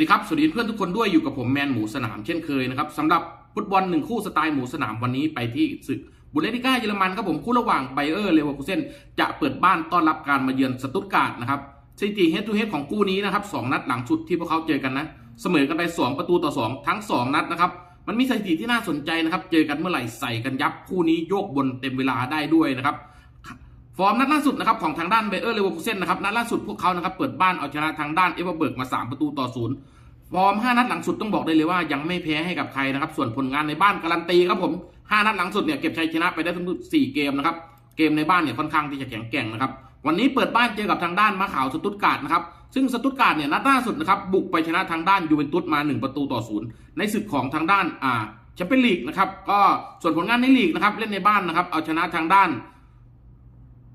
วัสดีครับ สวัสดีเพื่อนทุกคนด้วยอยู่กับผมแมนหมูสนามเช่นเคยนะครับสำหรับฟุตบอลหนึ่งคู่สไตล์หมูสนามวันนี้ไปที่ศึกบุนเดสลิก้าเยอรมันครับผมคู่ระหว่างไบเออร์เลเวอร์คูเซนจะเปิดบ้านต้อนรับการมาเยือนสตุตการ์ดนะครับสถิติเฮดทูเฮดของคู่นี้นะครับสองนัดหลังสุดที่พวกเขาเจอกันนะ เสมอกันไป 2 ประตูต่อ 2 ทั้ง 2 นัดนะครับมันมีสถิติที่น่าสนใจนะครับเจอกันเมื่อไหร่ใส่กันยับคู่นี้โยกบนเต็มเวลาได้ด้วยนะครับฟอร์มนัดล่าสุดนะครับของทางด้านเบเออร์เลเวอร์คูเซนนะครับนัดล่าสุดพวกเขานะครับเปิดบ้านเอาชนะทางด้านเอเวอร์เบิร์กมา 3 ประตูต่อศูนย์ ฟอร์ม5นัดหลังสุดต้องบอกได้เลยว่ายังไม่แพ้ให้กับใครนะครับ ส่วนผลงานในบ้านการันตีครับผม5นัดหลังสุดเนี่ยเก็บชัยชนะไปได้ทั้งหมด4เกมนะครับ เกมในบ้านเนี่ยค่อนข้างที่จะแข็งแกร่งนะครับวันนี้เปิดบ้านเจอกับทางด้านมะขาวสตุตการ์ดนะครับซึ่งสตุตการ์ดเนี่ยนัดล่าสุดนะครับบุกไปชนะทางด้านยูเวนตุสมา 1 ประตูต่อศูนย์ในศึกของทางด้านอ่าแชมเปี้ยนลีกนะครับก็ส่วนผลงานในลีกนะครับเล่นในบ้านนะครับเอาชนะทางด้าน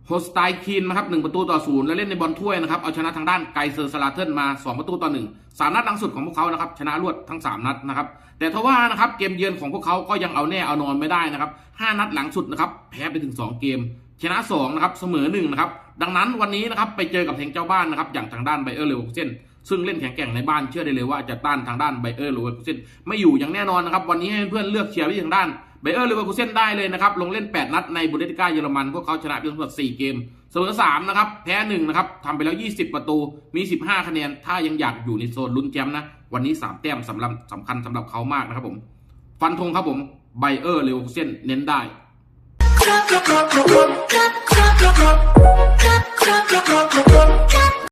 โฮสไตคีนนะครับหนึ่งประตูต่อศูนย์แล้วเล่นในบอลถ้วยนะครับ เอาชนะทางด้านไกเซอร์สลาเทิลมา 2 ประตูต่อหนึ่งสามนัดหลังสุดของพวกเขานะครับ ชนะรวดทั้ง 3 นัดนะครับ แต่ทว่านะครับเกมเยือนของพวกเขาก็ยังเอาแน่เอานอนไม่ได้นะครับห้านัดหลังสุดนะครับแพ้ไปถึง 2 เกม ชนะ2นะครับเสมอ1นะครับดังนั้นวันนี้นะครับไปเจอกับเทงเจ้าบ้านนะครับอย่างทางด้านไบเออร์เลเวอเซนซึ่งเล่นแข็งแกร่งในบ้านเชื่อได้เลยว่าจะต้านทางด้านไบเออร์เลเวอเซนไม่อยู่อย่างแน่นอนนะครับวันนี้ให้เพื่อนเลือกเชียร์ไปทางด้าน ไบเออร์เลเวอร์คูเซนได้เลยนะครับ ลงเล่น 8 นัดในบุนเดสลิก้าเยอรมัน พวกเขาชนะไปทั้งหมด4เกม เสมอ3นะครับ แพ้1นะครับทำไปแล้ว 20 ประตู มี 15 คะแนน ถ้ายังอยากอยู่ในโซนลุ้นแชมป์นะ วันนี้ 3 แต้มสำหรับสำคัญสำหรับเขามากนะครับผม ฟันธงครับผมไบเออร์เลเวอร์คูเซนเน้นได้